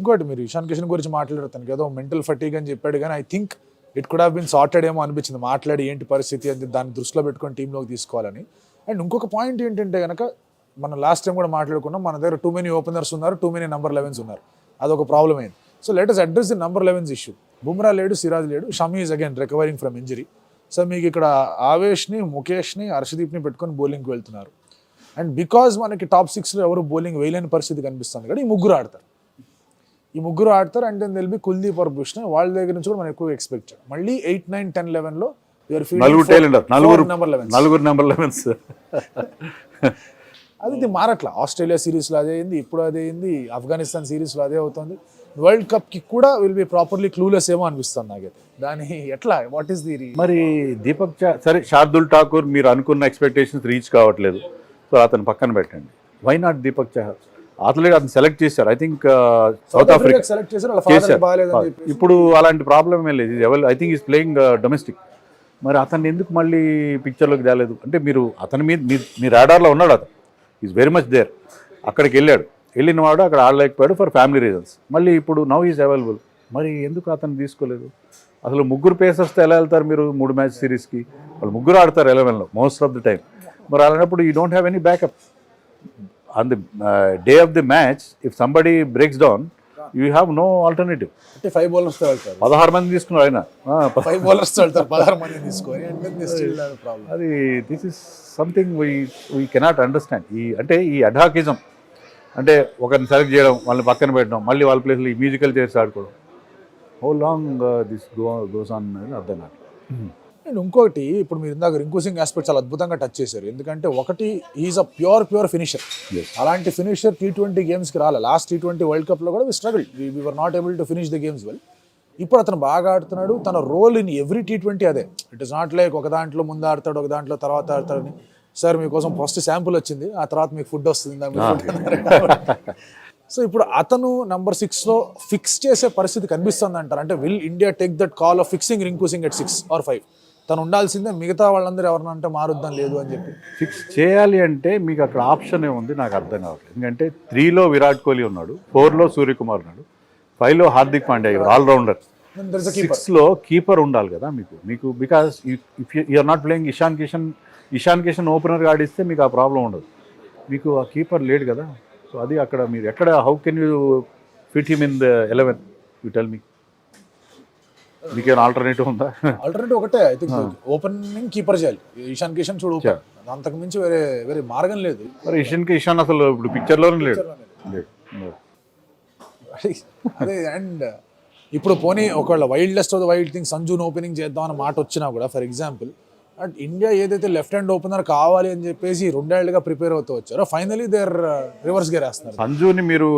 ఇంకోటి మీరు ఇషాన్ కిషన్ గురించి మాట్లాడారు తనకి ఏదో మెంటల్ ఫటీగ్ అని చెప్పాడు కానీ I think it could have been sorted ఏమో అనిపించింది. మాట్లాడి ఏంటి పరిస్థితి అని దాన్ని దృష్టిలో పెట్టుకొని టీంలోకి తీసుకోవాలని. అండ్ ఇంకొక పాయింట్ ఏంటంటే కనుక మనం లాస్ట్ టైం కూడా మాట్లాడుకున్నాం మన దగ్గర టూ మెనీ ఓపెనర్స్ ఉన్నారు టూ మెనీ నెంబర్ లెవెన్స్ ఉన్నారు. అదొక ప్రాబ్లం అయింది. So let's address the number elevens issue Bumrah లేడు సిరాజ్ లేడు Shami is again recovering from injury so మీకు ఇక్కడ ఆవేష్ని ముఖేష్ని హర్షదీప్ని పెట్టుకొని బౌలింగ్కి వెళ్తున్నారు. అండ్ బికాజ్ మనకి టాప్ సిక్స్లో ఎవరు బౌలింగ్ వేయలేని పరిస్థితి కనిపిస్తుంది కదా ఈ ముగ్గురు ఆడతారు. ఈ ముగ్గురు ఆడతారు అండ్ దెన్ తెలిపి కుల్దీప్ ఆర్ భూషణ్ వాళ్ళ దగ్గర నుంచి కూడా మనం ఎక్కువ ఎక్స్పెక్ట్ చేయాలి మళ్ళీ ఎయిట్ నైన్ టెన్ లెవెన్లో నలుగురు నలుగురు నెంబర్ లెవెన్స్ అది ఇది మారట్లా. ఆస్ట్రేలియా సిరీస్లో అదే అయింది ఇప్పుడు అదే అయింది ఆఫ్ఘనిస్తాన్ సిరీస్లో అదే అవుతుంది. వరల్డ్ కప్కి కూడా విల్ బి ప్రాపర్లీ క్లూలెస్ ఏమో అనిపిస్తుంది నాకైతే. దాని ఎట్లా? వాట్ ఈస్ ది మరి దీపక్ చా సరే శార్దుల్ ఠాకూర్ మీరు అనుకున్న ఎక్స్పెక్టేషన్స్ రీచ్ కావట్లేదు. సో అతను పక్కన పెట్టండి. వై నాట్ దీపక్ చహర్ అతలే అతను సెలెక్ట్ చేశారు. I think South Africa select చేశారు. ఇప్పుడు అలాంటి ప్రాబ్లం ఏం లేదు. ఎవరు I think is playing domestic మరి అతన్ని ఎందుకు మళ్ళీ పిక్చర్లోకి తేలేదు? అంటే మీరు అతని మీద మీ మీ రాడార్లో ఉన్నాడు అతను. ఈజ్ వెరీ మచ్ దేర్ అక్కడికి వెళ్ళాడు. వెళ్ళిన వాడు అక్కడ ఆడలేకపోయాడు ఫర్ ఫ్యామిలీ రీజన్స్ మళ్ళీ ఇప్పుడు నవ్ ఈజ్ అవైలబుల్ మరి ఎందుకు అతను తీసుకోలేదు? అసలు ముగ్గురు పేసర్స్తో ఎలా వెళ్తారు మీరు మూడు మ్యాచ్ సిరీస్కి వాళ్ళు ముగ్గురు ఆడతారు ఎలెవెన్లో మోస్ట్ ఆఫ్ ది టైం మరి అలాంటప్పుడు you don't have any backup on the day of the match if somebody breaks down you have no alternative అంటే ఫైవ్ వెళ్తారు పదహారు మంది తీసుకున్నారు ఆయన. ఫైవ్ వెళ్తారు పదహారు మంది తీసుకొని ప్రాబ్లం అది this is something we we cannot understand ఈ అంటే ఈ అడాకిజం అంటే ఒకరిని సెలెక్ట్ చేయడం వాళ్ళని పక్కన పెట్టడం మళ్ళీ వాళ్ళ ప్లేస్లో ఈ మ్యూజికల్ చేసి ఆడుకోవడం. How long this go goes on అనేది అర్థం కాదు అండ్ ఇంకొకటి ఇప్పుడు మీరు ఇందాక రింకు సింగ్ ఆస్పెక్ట్ చాలా అద్భుతంగా టచ్ చేశారు. ఎందుకంటే ఒకటి is a pure pure finisher. అలాంటి ఫినిషర్ టీ ట్వంటీ గేమ్స్కి రాలే. లాస్ట్ టీ ట్వంటీ వరల్డ్ కప్లో కూడా we struggle we were not able to finish the games well ఇప్పుడు అతను బాగా ఆడుతున్నాడు. తన role in every T twenty అదే. ఇట్ ఇస్ నాట్ లైక్ ఒక దాంట్లో ముందు ఆడతాడు ఒక దాంట్లో తర్వాత ఆడతాడని సార్ మీకోసం ఫస్ట్ శాంపుల్ వచ్చింది. ఆ తర్వాత మీకు ఫుడ్ వస్తుంది. సో ఇప్పుడు అతను నంబర్ సిక్స్లో ఫిక్స్ చేసే పరిస్థితి కనిపిస్తుంది అంటారు అంటే will India take that call of fixing Rinku Singh at six or five తను ఉండాల్సిందే మిగతా వాళ్ళందరూ ఎవరన్నా అంటే మారుద్దాం లేదు అని చెప్పి. ఫిక్స్ చేయాలి అంటే మీకు అక్కడ ఆప్షన్ ఏముంది నాకు అర్థం కావట్లేదు. ఎందుకంటే త్రీలో విరాట్ కోహ్లీ ఉన్నాడు ఫోర్లో సూర్యకుమార్ ఉన్నాడు ఫైవ్లో Hardik Pandya allrounder a keeper సిక్స్లో కీపర్ ఉండాలి కదా మీకు. మీకు because if you're not playing Ishan Kishan Ishan Kishan ఓపెనర్గా ఆడిస్తే మీకు ఆ ప్రాబ్లం ఉండదు. మీకు ఆ కీపర్ లేడు కదా. సో అది అక్కడ మీరు ఎక్కడ how can you fit him in the eleven you tell me మీకేమైనా ఆల్టర్నేటివ్ ఉందా? ఆల్టర్నేటివ్ ఒకటే ఐ థింక్ ఓపెనింగ్ కీపర్ చేయాలి. ఇషాన్ కిషన్ చూడు. అంతకు మించి వేరే వేరే మార్గం లేదు. మరి ఇషాన్ ఇషాన్ అసలు ఇప్పుడు పిక్చర్లోనే లేడు. అదే అండ్ ఇప్పుడు పోనీ ఒకవేళ wildest of the wild thing సంజూన్ opening చేద్దాం అన్న మాట వచ్చినా కూడా ఫర్ ఎగ్జాంపుల్ అండ్ ఇండియా ఏదైతే లెఫ్ట్ హ్యాండ్ ఓపెనర్ కావాలి అని చెప్పేసి రెండేళ్ళుగా ప్రిపేర్ అవుతూ వచ్చారో ఫైనలీ దేర్ రివర్స్ గేర్ వేస్తున్నారు. సంజుని మీరు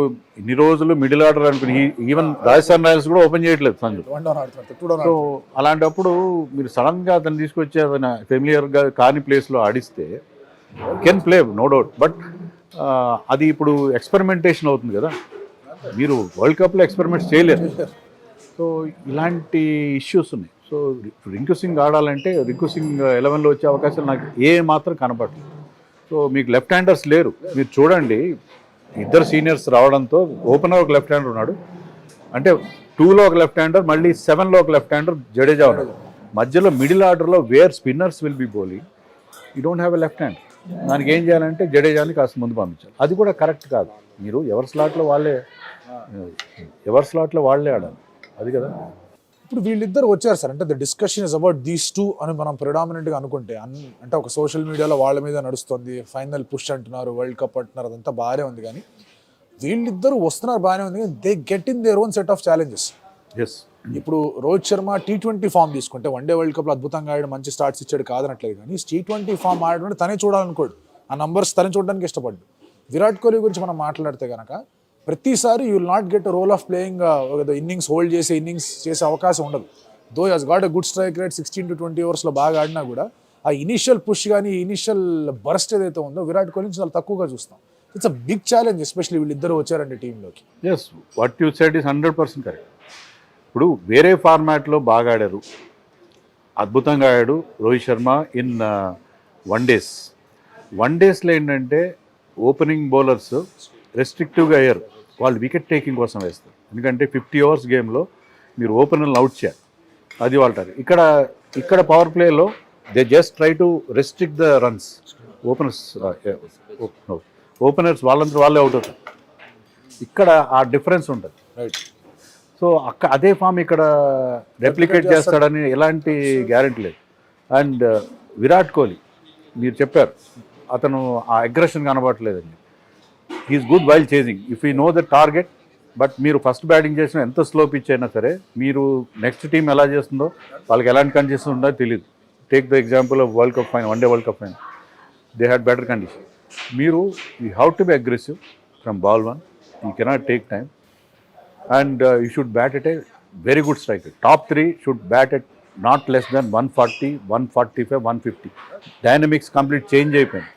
ఇన్ని రోజులు మిడిల్ ఆర్డర్ అనుకుని ఈవెన్ రాజస్థాన్ రాయల్స్ కూడా ఓపెన్ చేయట్లేదు సంజు. వన్ డౌన్ ఆడుతున్నారు టూ డౌన్ సో అలాంటప్పుడు మీరు సడన్గా అతను తీసుకొచ్చి అతను ఫెమిలియర్గా కాని ప్లేస్లో ఆడిస్తే can play no doubt but అది ఇప్పుడు ఎక్స్పెరిమెంటేషన్ అవుతుంది కదా. మీరు వరల్డ్ కప్లో ఎక్స్పెరిమెంట్స్ చేయలేరు. సో ఇలాంటి ఇష్యూస్ ఉన్నాయి. సో రింకు సింగ్ ఆడాలంటే రింకు సింగ్ ఎలెవెన్లో వచ్చే అవకాశాలు నాకు ఏ మాత్రం కనపడలేదు. సో మీకు లెఫ్ట్ హ్యాండర్స్ లేరు. మీరు చూడండి ఇద్దరు సీనియర్స్ రావడంతో ఓపెనర్ ఒక లెఫ్ట్ హ్యాండర్ ఉన్నాడు. అంటే టూలో ఒక లెఫ్ట్ హ్యాండర్ మళ్ళీ సెవెన్లో ఒక లెఫ్ట్ హ్యాండర్ జడేజా ఉన్నాడు. మధ్యలో మిడిల్ ఆర్డర్లో where spinners will be bowling. You don't have a left hand. దానికి ఏం చేయాలంటే జడేజాని కాస్త ముందు పంపించాలి. అది కూడా కరెక్ట్ కాదు. మీరు ఎవరి స్లాట్లో వాళ్ళే ఎవరి స్లాట్లో వాళ్ళే ఆడాలి. అది కదా? ఇప్పుడు వీళ్ళిద్దరు వచ్చారు సార్. అంటే the discussion is about these two అని మనం predominant గా అనుకుంటే అన్ అంటే ఒక సోషల్ మీడియాలో వాళ్ళ మీద నడుస్తుంది ఫైనల్ పుష్ అంటున్నారు వరల్డ్ కప్ అంటున్నారు అదంతా బాగానే ఉంది కానీ వీళ్ళిద్దరు వస్తున్నారు బాగానే ఉంది కానీ they get in their own set of challenges yes ఇప్పుడు Rohit Sharma T twenty form తీసుకుంటే వన్ డే వరల్డ్ కప్లో అద్భుతంగా ఆడాడు మంచి స్టార్ట్స్ ఇచ్చాడు కాదనట్లేదు కానీ టీ ట్వంటీ ఫామ్ ఆడడం తనే చూడాలనుకోడు. ఆ నంబర్స్ తనే చూడడానికి ఇష్టపడ్డు. విరాట్ కోహ్లీ గురించి మనం మాట్లాడితే కనుక ప్రతిసారి you will not get role of playing innings hold చేసే ఇన్నింగ్స్ చేసే అవకాశం ఉండదు. Though as got a good strike rate sixteen to twenty ఓవర్స్లో బాగా ఆడినా కూడా ఆ ఇనిషియల్ పుష్ కానీ ఇనిషియల్ బర్స్ట్ ఏదైతే ఉందో విరాట్ కోహ్లీ నుంచి చాలా తక్కువగా చూస్తాం. It's a big challenge especially వీళ్ళిద్దరు వచ్చారండి టీంలోకి. Yes what you said is hundred percent correct ఇప్పుడు వేరే ఫార్మాట్లో బాగా ఆడారు. అద్భుతంగా ఆడాడు Rohit Sharma in one days one డేస్లో ఏంటంటే ఓపెనింగ్ బౌలర్స్ రెస్ట్రిక్టివ్గా అయ్యారు. వాళ్ళు వికెట్ టేకింగ్ కోసం వేస్తారు. ఎందుకంటే ఫిఫ్టీ ఓవర్స్ గేమ్లో మీరు ఓపెనర్ని అవుట్ చేయాలి. అది వాళ్ళ. ఇక్కడ ఇక్కడ పవర్ ప్లేలో they just try to restrict the runs openers openers వాళ్ళంతా వాళ్ళే అవుట్ అవుతారు. ఇక్కడ ఆ డిఫరెన్స్ ఉంటుంది. రైట్ సో అక్క అదే ఫామ్ ఇక్కడ రెప్లికేట్ చేస్తాడని ఎలాంటి గ్యారెంటీ లేదు. అండ్ విరాట్ కోహ్లీ మీరు చెప్పారు అతను ఆ aggression కనబడట్లేదండి is good while chasing if you know the target but మీరు ఫస్ట్ బ్యాటింగ్ చేసిన ఎంత స్లో పిచ్ అయినా సరే మీరు నెక్స్ట్ టీం ఎలా చేస్తుందో వాళ్ళకి ఎలాంటి కండిషన్ ఉందో తెలియదు take the example of world cup final one day world cup final they had better condition మీరు you have to be aggressive from ball one you cannot take time and you should bat at a very good strike top three should bat at not less than one forty one forty five one fifty dynamics complete change అయిపోయింది.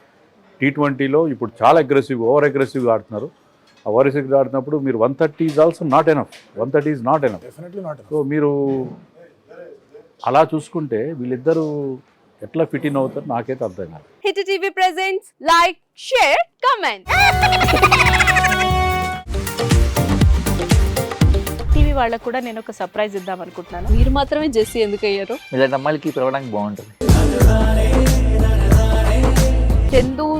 T ట్వంటీలో ఇప్పుడు చాలా aggressive over అగ్రెసివ్గా ఆడుతున్నారు. ఆ over అగ్రెసివ్గా ఆడుతున్నప్పుడు మీరు one thirty is also not enough one thirty is not enough so మీరు అలా చూసుకుంటే వీళ్ళిద్దరూ ఎట్లా ఫిట్ ఇన్ అవుతారు నాకైతే అర్థం కాదు. Hit TV presents like share comment TV వాళ్ళకు కూడా నేను ఒక సర్ప్రైజ్ ఇద్దాం అనుకుంటున్నాను. మీరు మాత్రమే జెస్సీ ఎందుకు అయ్యారు? ఇలాంటి అమ్మాయిలకి పిలవడానికి బాగుంటుంది.